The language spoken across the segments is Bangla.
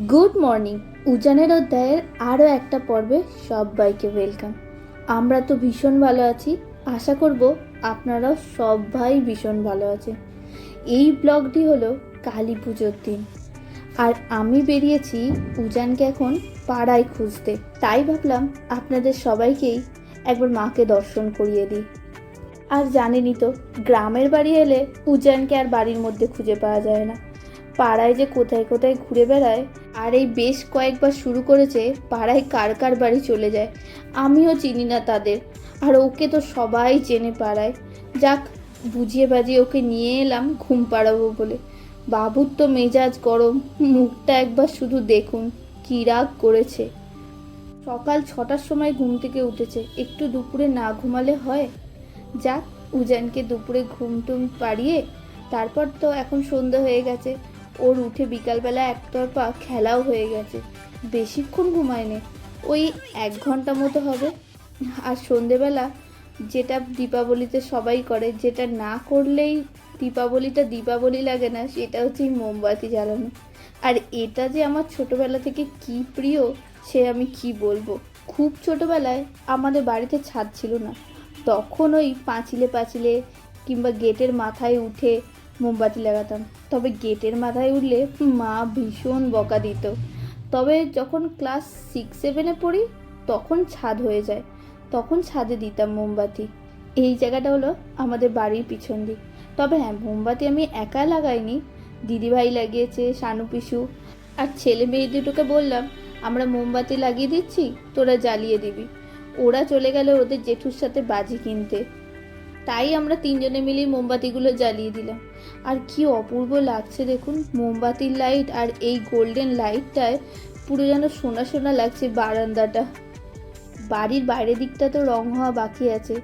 Good morning. উজানের অধ্যায়ের আরও একটা পর্বে সবাইকে ওয়েলকাম। আমরা তো ভীষণ ভালো আছি। আশা করব আপনারাও সবাই ভীষণ ভালো আছেন। এই ব্লগটি হলো কালী পুজোর দিন। আর আমি বেরিয়েছি উজানকে এখন পাড়ায় খুঁজতে। তাই ভাবলাম আপনাদের সবাইকেই একবার মাকে দর্শন করিয়ে দিই। আর জানেনই তো, গ্রামের বাড়ি এলে উজানকে আর বাড়ির মধ্যে খুঁজে পাওয়া যায় না। পাড়ায় যে কোথায় কোথায় ঘুরে বেড়ায়, আর এই বেশ কয়েকবার শুরু করেছে পাড়ায় কার কার বাড়ি চলে যায়, আমিও চিনি না তাদের। আর ওকে তো সবাই চেনে পাড়ায়। যাক, বুঝিয়ে বাজিয়ে ওকে নিয়ে এলাম ঘুম পাড়াবো বলে। বাবুর তো মেজাজ গরম, মুখটা একবার শুধু দেখুন, কী রাগ করেছে। সকাল ছটার সময় ঘুম থেকে উঠেছে, একটু দুপুরে না ঘুমালে হয়? যাক, উজানকে দুপুরে ঘুম টুম পাড়িয়ে, তারপর তো এখন সন্ধ্যা হয়ে গেছে। ওর উঠে বিকালবেলা একতরফা খেলাও হয়ে গেছে। বেশিক্ষণ ঘুমায়নি। ওই এক ঘণ্টা মতো হবে। আর সন্ধেবেলা যেটা দীপাবলিতে সবাই করে, যেটা না করলেই দীপাবলিটা দীপাবলি লাগে না, সেটা হচ্ছে মোমবাতি জ্বালানো। আর এটা যে আমার ছোটবেলা থেকে কি প্রিয়, সে আমি কি বলব? খুব ছোটবেলায় আমাদের বাড়িতে ছাদ ছিল না। তখন ওই পাঁচিলে পাঁচিলে কিংবা গেটের মাথায় উঠে মোমবাতি লাগাতাম। তবে গেটের মাথায় উঠলে মা ভীষণ বকা দিত। তবে যখন ক্লাস সিক্স সেভেনে পড়ি, তখন ছাদ হয়ে যায়। তখন ছাদে দিতাম মোমবাতি। এই জায়গাটা হলো আমাদের বাড়ির পিছন দিক। তবে হ্যাঁ মোমবাতি আমি একা লাগাইনি। দিদিভাই লাগিয়েছে শানু পিসু। আর ছেলে মেয়ে দুটোকে বললাম, আমরা মোমবাতি লাগিয়ে দিচ্ছি, তোরা জ্বালিয়ে দিবি। ওরা চলে গেল ওদের জেঠুর সাথে বাজি কিনতে। তাই আমরা তিনজনে মিলেই মোমবাতিগুলো জ্বালিয়ে দিলাম। আর কি অপূর্ব লাগছে দেখুন, মোমবাতির লাইট আর এই গোল্ডেন লাইটটায় পুরো যেন সোনা সোনা লাগছে বারান্দাটা। বাড়ির বাইরের দিকটা তো রং হওয়া বাকি আছে।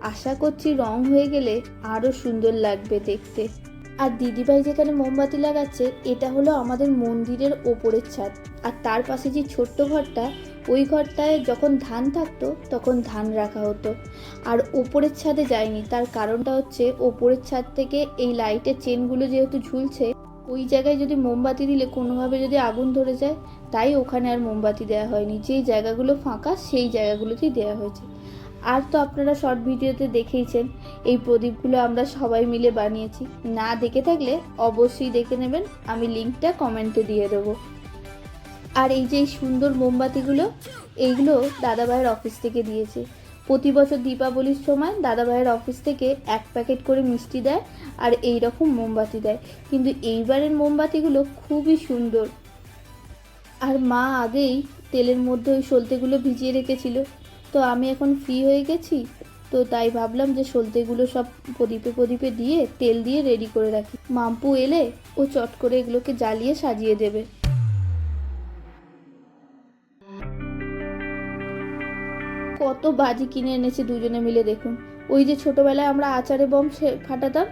আশা করছি রং হয়ে গেলে আরও সুন্দর লাগবে দেখতে। আর দিদিভাই যেখানে মোমবাতি লাগাচ্ছে, এটা হলো আমাদের মন্দিরের ওপরের ছাদ। আর তার পাশে যে ছোট্ট ঘরটা ওই ঘরটায় যখন ধান থাকতো, তখন ধান রাখা হতো। আর ওপরের ছাদে যায়নি। তার কারণটা হচ্ছে ওপরের ছাদ থেকে এই লাইটের চেনগুলো যেহেতু ঝুলছে, ওই জায়গায় যদি মোমবাতি দিলে কোনোভাবে যদি আগুন ধরে যায়, তাই ওখানে আর মোমবাতি দেওয়া হয়নি। যেই জায়গাগুলো ফাঁকা, সেই জায়গাগুলোতেই দেওয়া হয়েছে। আর তো আপনারা শর্ট ভিডিওতে দেখেইছেন, এই প্রদীপগুলো আমরা সবাই মিলে বানিয়েছি। না দেখে থাকলে অবশ্যই দেখে নেবেন। আমি লিঙ্কটা কমেন্টে দিয়ে দেবো। আর এই যে সুন্দর মোমবাতিগুলো, এইগুলো দাদাভাইয়ের অফিস থেকে দিয়েছে। প্রতি বছর দীপাবলির সময় দাদাভাইয়ের অফিস থেকে এক প্যাকেট করে মিষ্টি দেয় আর এই রকম মোমবাতি দেয়। কিন্তু এইবারের মোমবাতিগুলো খুবই সুন্দর। আর মা আগেই তেলের মধ্যে ওই সলতেগুলো ভিজিয়ে রেখেছিল। তো আমি এখন ফ্রি হয়ে গেছি, তো তাই ভাবলাম যে সলতেগুলো সব প্রদীপে প্রদীপে দিয়ে তেল দিয়ে রেডি করে রাখি। মাম্পু এলে ও চট করে এগুলোকে জ্বালিয়ে সাজিয়ে দেবে। বাজি কিনে এনেছে দুজনে মিলে দেখুন। ওই যে ছোটবেলায় আমরা আচারে বম ফাটাতাম,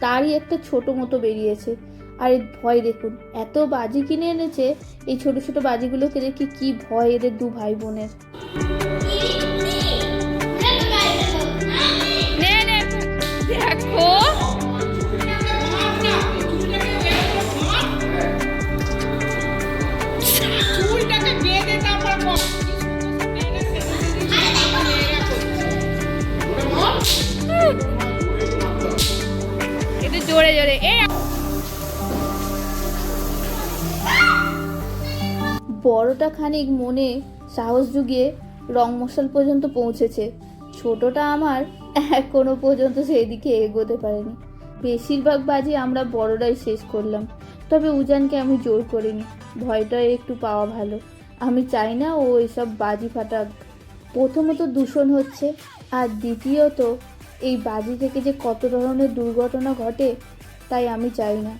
তারই একটা ছোট মতো বেরিয়েছে। আর এই ভয় দেখুন, এত বাজি কিনে এনেছে, এই ছোট ছোট বাজিগুলোকে দেখি কি ভয় এদের দু ভাই বোনের। বড়টা খানিক মনে সাহস জুগিয়ে রং মশাল পর্যন্ত পৌঁছেছে। ছোটটা আমার এখনও পর্যন্ত সেই দিকে এগোতে পারেনি। বেশিরভাগ বাজি আমরা বড়রাই শেষ করলাম। তবে উজানকে আমি জোর করিনি। ভয়টা একটু পাওয়া ভালো। আমি চাই না ও এসব বাজি ফাটাক। প্রথমত দূষণ হচ্ছে আর দ্বিতীয়ত এই বাজি থেকে যে কত ধরনের দুর্ঘটনা ঘটে, তাই আমি চাই না।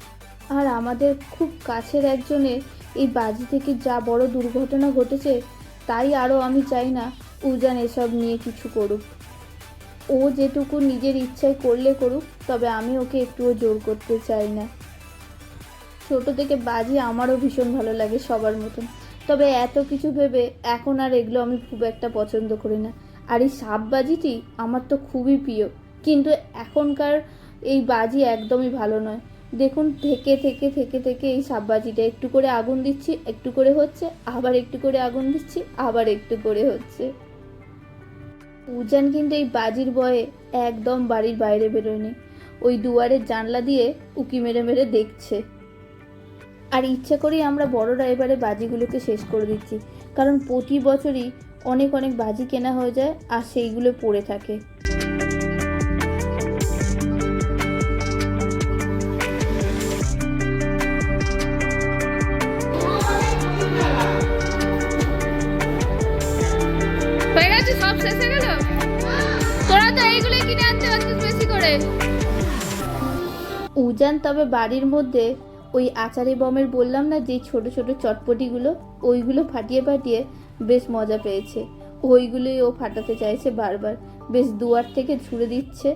আর আমাদের খুব কাছের একজনের এই বাজি থেকে যা বড় দুর্ঘটনা ঘটেছে, তাই আরও আমি চাই না উজান এসব নিয়ে কিছু করুক। ও যেটুকু নিজের ইচ্ছায় করলে করুক, তবে আমি ওকে একটুও জোর করতে চাই না। ছোট থেকে বাজি আমারও ভীষণ ভালো লাগে সবার মতন। তবে এত কিছু ভেবে এখন আর এগুলো আমি খুব একটা পছন্দ করি না। আর এই সাপ বাজিটি আমার তো খুবই প্রিয়। কিন্তু এখনকার এই বাজি একদমই ভালো নয়। দেখুন, থেকে থেকে থেকে থেকে এই সাববাজিটা একটু করে আগুন দিচ্ছি, একটু করে হচ্ছে, আবার একটু করে আগুন দিচ্ছি, আবার একটু করে হচ্ছে। উজান কিন্তু এই বাজির বয়ে একদম বাড়ির বাইরে বেরোয়নি। ওই দুয়ারের জানলা দিয়ে উকি মেরে মেরে দেখছে। আর ইচ্ছা করেই আমরা বড়রা এবারে বাজিগুলোকে শেষ করে দিচ্ছি, কারণ প্রতি বছরই অনেক অনেক বাজি কেনা হয়ে যায় আর সেইগুলো পড়ে থাকে। উজান তবে বাড়ির মধ্যে ওই আচারে বমের বললাম না যে ছোট ছোট চটপটিগুলো, ওইগুলো ফাটিয়ে ফাটিয়ে বেশ মজা পেয়েছে। ওইগুলোই ও ফাটাতে চাইছে বারবার। বেশ দুয়ার থেকে ছুড়ে দিচ্ছে।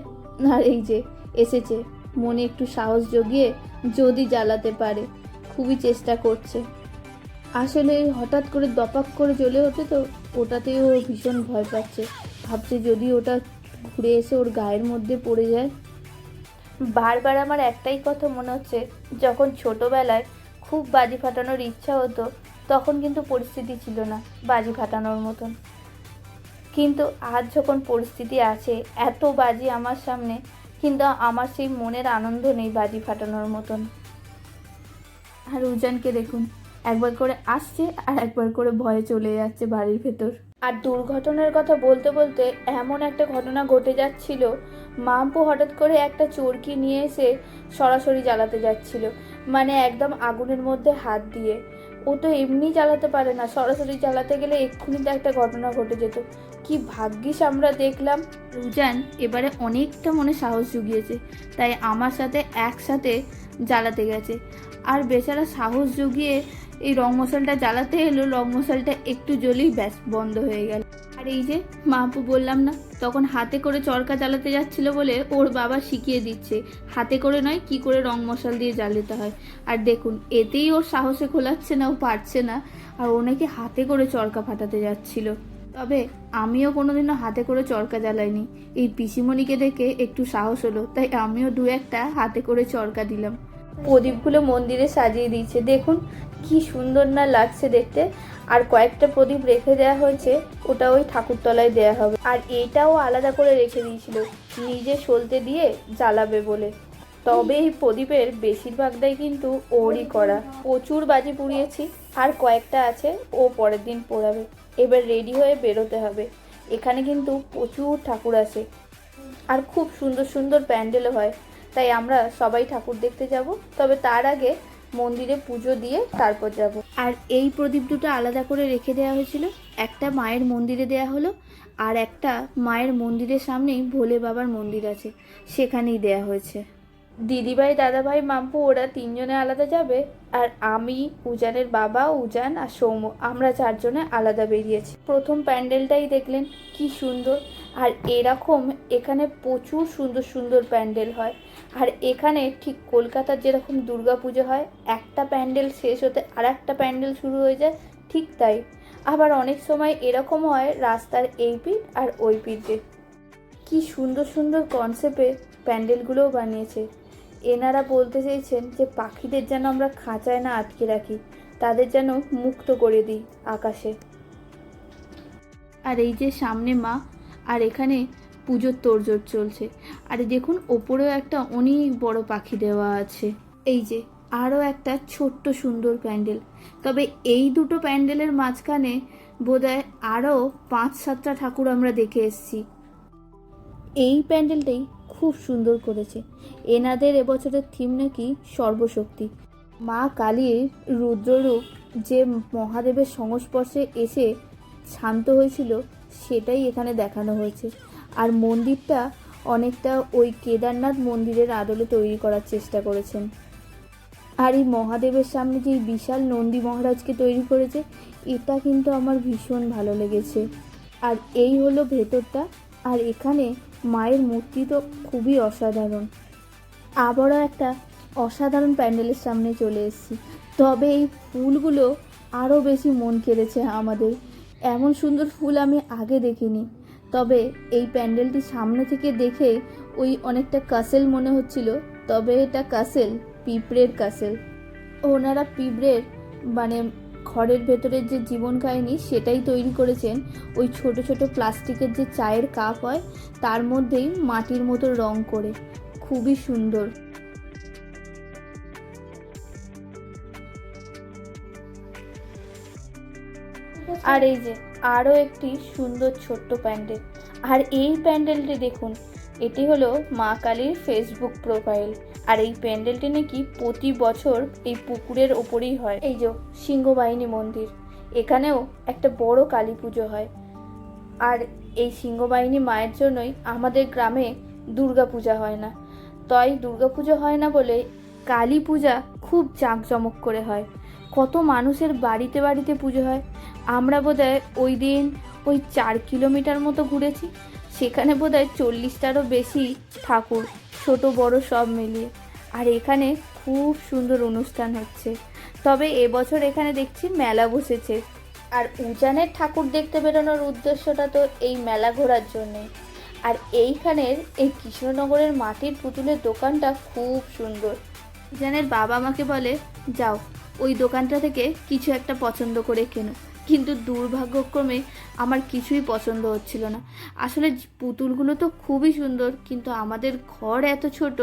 আর এই যে, এসেছে। মনে একটু সাহস জগিয়ে যদি জ্বালাতে পারে। খুবই চেষ্টা করছে। আসলে হঠাৎ করে দপাক করে জ্বলে ওঠে তো ওটাতেই ও ভীষণ ভয় পাচ্ছে। ভাবছে যদি ওটা ঘুরে এসে ওর গায়ের মধ্যে পড়ে যায়। বারবার আমার একটাই কথা মনে হচ্ছে, যখন ছোটবেলায় খুব বাজি ফাটানোর ইচ্ছা হতো, তখন কিন্তু পরিস্থিতি ছিল না বাজি ফাটানোর মতন। কিন্তু আজ যখন পরিস্থিতি আছে, এত বাজি আমার সামনে, কিন্তু আমার সেই মনের আনন্দ নেই বাজি ফাটানোর মতন। আর উজানকে দেখুন, একবার করে আসছে আর একবার করে ভয়ে চলে যাচ্ছে বাড়ির ভেতর। আর দুর্ঘটনার কথা বলতে বলতে এমন একটা ঘটনা ঘটে যাচ্ছিল। মাম্পু হঠাৎ করে একটা চরকি নিয়ে এসে সরাসরি জ্বালাতে যাচ্ছিল মানে একদম আগুনের মধ্যে হাত দিয়ে। ও তো এমনি জ্বালাতে পারে না, সরাসরি জ্বালাতে গেলে এক্ষুনি তো একটা ঘটনা ঘটে যেত। কি ভাগ্যিস আমরা দেখলাম, রুজান এবারে অনেকটা মনে সাহস জুগিয়েছে, তাই আমার সাথে একসাথে জ্বালাতে গেছে। আর বেচারা সাহস জুগিয়ে এই রং মশালটা জ্বালাতে এলো, রং মশালটা একটু জ্বলেই ব্যাস বন্ধ হয়ে গেল। আর এই যে মাহপু বললাম না, তখন হাতে করে চরকা জ্বালাতে যাচ্ছিল বলে ওর বাবা শিখিয়ে দিচ্ছে। হাতে করে নয়, কি করে রং মশাল দিয়ে জ্বালাতে হয়। আর দেখুন, এতেই ওর সাহসে খোলাচ্ছে না, ও পারছে না। আর ও নাকি হাতে করে চরকা ফাটাতে যাচ্ছিল। তবে আমিও কোনোদিনও হাতে করে চরকা জ্বালাইনি। এই পিসিমণিকে দেখে একটু সাহস হলো, তাই আমিও দু একটা হাতে করে চরকা দিলাম। প্রদীপগুলো মন্দিরে সাজিয়ে দিয়েছে। দেখুন, কি সুন্দর না লাগছে দেখতে। আর কয়েকটা প্রদীপ রেখে দেওয়া হয়েছে, ওটা ওই ঠাকুরতলায় দেওয়া হবে। আর এটাও আলাদা করে রেখে দিয়েছিল, নিজে সলতে দিয়ে জ্বালাবে বলে। তবে এই প্রদীপের বেশিরভাগটাই কিন্তু ওরই করা। প্রচুর বাজি পুড়িয়েছি, আর কয়েকটা আছে, ও পরের দিন পোড়াবে। এবার রেডি হয়ে বেরোতে হবে। এখানে কিন্তু প্রচুর ঠাকুর আছে আর খুব সুন্দর সুন্দর প্যান্ডেলও হয়। তাই আমরা সবাই ঠাকুর দেখতে যাব। তবে তার আগে মন্দিরে পুজো দিয়ে তারপর যাব। আর এই প্রদীপ দুটো আলাদা করে রেখে দেওয়া হয়েছিল। একটা মায়ের মন্দিরে দেয়া হলো আর একটা মায়ের মন্দিরের সামনেই ভোলে বাবার মন্দির আছে। সেখানেই দেয়া হয়েছে। দিদিভাই, দাদাভাই, মাম্পু, ওরা তিনজনে আলাদা যাবে আর আমি, উজানের বাবা, উজান আর সৌম্য, আমরা চারজনে আলাদা বেরিয়েছি। প্রথম প্যান্ডেলটাই দেখলেন, কি সুন্দর। আর এরকম এখানে প্রচুর সুন্দর সুন্দর প্যান্ডেল হয়। আর এখানে ঠিক কলকাতার যেরকম পুজো হয়, একটা প্যান্ডেল শেষ হতে আর একটা প্যান্ডেল শুরু হয়ে যায়, ঠিক তাই। আবার অনেক সময় এরকম হয় রাস্তার এই পিঠ আর ওই পিঠে কি সুন্দর সুন্দর কনসেপ্টে প্যান্ডেলগুলোও বানিয়েছে। এনারা বলতে চেয়েছেন যে পাখিদের যেন আমরা খাঁচায় না আটকে রাখি তাদের যেন মুক্ত করে দিই আকাশে। আর এই যে সামনে মা আর এখানে পুজোর তোড়জোড় চলছে। আর দেখুন ওপরেও একটা অনেক বড় পাখি দেওয়া আছে। এই যে আরও একটা ছোট্ট সুন্দর প্যান্ডেল। তবে এই দুটো প্যান্ডেলের মাঝখানে বোধহয় আরও পাঁচ সাতটা ঠাকুর আমরা দেখে এসেছি। এই প্যান্ডেলটাই খুব সুন্দর করেছে। এনাদের এবছরের থিম নাকি সর্বশক্তি। মা কালীর রুদ্ররূপ যে মহাদেবের সংস্পর্শে এসে শান্ত হয়েছিল, সেটাই এখানে দেখানো হয়েছে। আর মন্দিরটা অনেকটা ওই কেদারনাথ মন্দিরের আদলে তৈরি করার চেষ্টা করেছেন। আর এই মহাদেবের সামনে যে বিশাল নন্দী মহারাজকে তৈরি করেছে, এটা কিন্তু আমার ভীষণ ভালো লেগেছে। আর এই হলো ভেতরটা। আর এখানে মায়ের মূর্তি তো খুবই অসাধারণ। আবারও একটা অসাধারণ প্যান্ডেলের সামনে চলে এসেছি। তবে এই ফুলগুলো আরও বেশি মন কেড়েছে আমাদের। এমন সুন্দর ফুল আমি আগে দেখিনি। তবে এই প্যান্ডেলটি সামনে থেকে দেখে ওই অনেকটা কাসেল মনে হচ্ছিল। তবে এটা কাসেল, পিঁপড়ের কাসেল। ওনারা পিঁপড়ের মানে ঘরের ভেতরের যে জীবন কাহিনী সেটাই তৈরি করেছেন ওই ছোট ছোট প্লাস্টিকের যে চায়ের কাপ হয়, তার মধ্যেই মাটির মতো রং করে। খুবই সুন্দর। আর এই যে, আরও একটি সুন্দর ছোট্ট প্যান্ডেল। আর এই প্যান্ডেলটি দেখুন, এটি হলো মা কালীর ফেসবুক প্রোফাইল আর এই প্যান্ডেলটি নাকি প্রতি বছর এই পুকুরের ওপরেই হয়। এই যে সিংহবাহিনী মন্দির, এখানেও একটা বড় কালী পুজো হয়। আর এই সিংহবাহিনী মায়ের জন্যই আমাদের গ্রামে দুর্গা পূজা হয় না। তাই দুর্গা পুজো হয় না বলে কালী পূজা খুব জাঁকজমক করে হয়। কত মানুষের বাড়িতে বাড়িতে পুজো হয়। আমরা বোধহয় ওই দিন ওই চার কিলোমিটার মতো ঘুরেছি। সেখানে বোধহয় চল্লিশটারও বেশি ঠাকুর ছোট, বড় সব মিলিয়ে। আর এখানে খুব সুন্দর অনুষ্ঠান হচ্ছে। তবে এবছর এখানে দেখছি মেলা বসেছে। আর উজানের ঠাকুর দেখতে বেরোনোর উদ্দেশ্যটা তো এই মেলা ঘোরার জন্যে। আর এইখানের এই কৃষ্ণনগরের মাটির পুতুলের দোকানটা খুব সুন্দর। উজানের বাবা আমাকে বলে, যাও, ওই দোকানটা থেকে কিছু একটা পছন্দ করে কেনো। কিন্তু দুর্ভাগ্যক্রমে আমার কিছুই পছন্দ হচ্ছিল না। আসলে পুতুলগুলো তো খুবই সুন্দর, কিন্তু আমাদের ঘর এত ছোট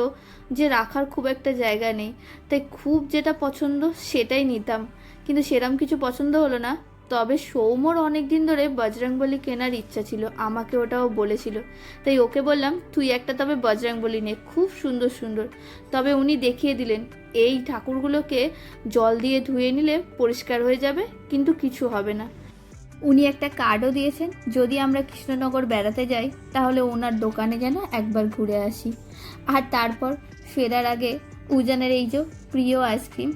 যে রাখার খুব একটা জায়গা নেই। তাই খুব যেটা পছন্দ সেটাই নিতাম। কিন্তু সেরম কিছু পছন্দ হলো না। তবে সৌমর অনেক দিন ধরে বজরংবলী কেনার ইচ্ছা ছিল, আমাকে ওটাও বলেছিল। তাই ওকে বললাম, তুই একটা তবে বজরংবলী নে, খুব সুন্দর সুন্দর। তবে উনি দেখিয়ে দিলেন, এই ঠাকুরগুলোকে জল দিয়ে ধুয়ে নিলে পরিষ্কার হয়ে যাবে, কিন্তু কিছু হবে না। উনি একটা কার্ডও দিয়েছেন, যদি আমরা কৃষ্ণনগর বেড়াতে যাই, তাহলে ওনার দোকানে যেন একবার ঘুরে আসি। আর তারপর ফেরার আগে উজানের এই যে প্রিয় আইসক্রিম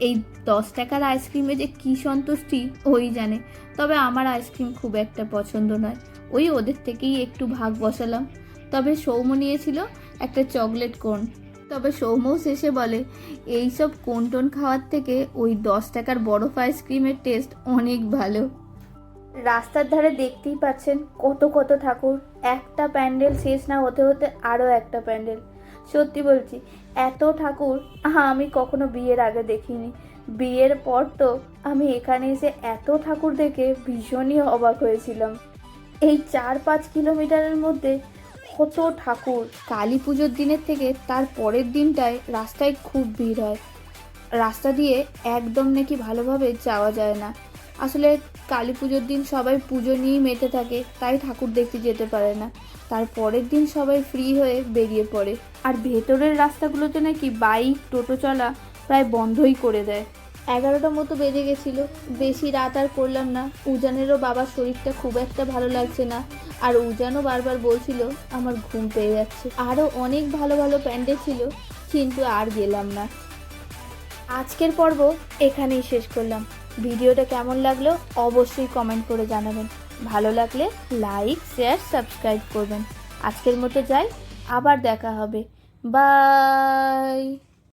এই দশ টাকার আইসক্রিমে যে কী সন্তুষ্টি, ওই জানে। তবে আমার আইসক্রিম খুব একটা পছন্দ নয়। ওই ওদের থেকেই একটু ভাগ বসালাম। তবে সৌম নিয়েছিল একটা চকলেট কোন। তবে সৌম্য শেষে বলে, এই সব কোন টোন খাওয়ার থেকে ওই দশ টাকার বরফ আইসক্রিমের টেস্ট অনেক ভালো। রাস্তার ধারে দেখতেই পাচ্ছেন কত কত ঠাকুর। একটা প্যান্ডেল শেষ না হতে হতে আরও একটা প্যান্ডেল। সত্যি বলছি, এত ঠাকুর আমি কখনো বিয়ের আগে দেখিনি। বিয়ের পর তো আমি এখানে এসে এত ঠাকুর দেখে ভীষণই অবাক হয়েছিলাম। এই চার পাঁচ কিলোমিটারের মধ্যে কত ঠাকুর। কালী পুজোর দিনের থেকে তার পরের দিনটায় রাস্তায় খুব ভিড় হয়। রাস্তা দিয়ে একদম নাকি ভালোভাবে যাওয়া যায় না। আসলে কালী পুজোর দিন সবাই পুজো নিয়েই মেতে থাকে, তাই ঠাকুর দেখতে যেতে পারে না। তার পরের দিন সবাই ফ্রি হয়ে বেরিয়ে পড়ে। আর ভেতরের রাস্তাগুলোতে নাকি বাইক টোটো চলা প্রায় বন্ধই করে দেয়। এগারোটা মতো বেজে গেছিল। বেশি রাত আর করলাম না। উজানেরও বাবার শরীরটা খুব একটা ভালো লাগছে না। আর উজানও বারবার বলছিল, আমার ঘুম পেয়ে যাচ্ছে। আরও অনেক ভালো ভালো প্যান্ডেল ছিল, কিন্তু আর গেলাম না। আজকের পর্ব এখানেই শেষ করলাম। ভিডিওটা কেমন লাগল অবশ্যই কমেন্ট করে জানাবেন। ভালো লাগলে লাইক শেয়ার সাবস্ক্রাইব করবেন। আজকের মতো যাই, আবার দেখা হবে। বাই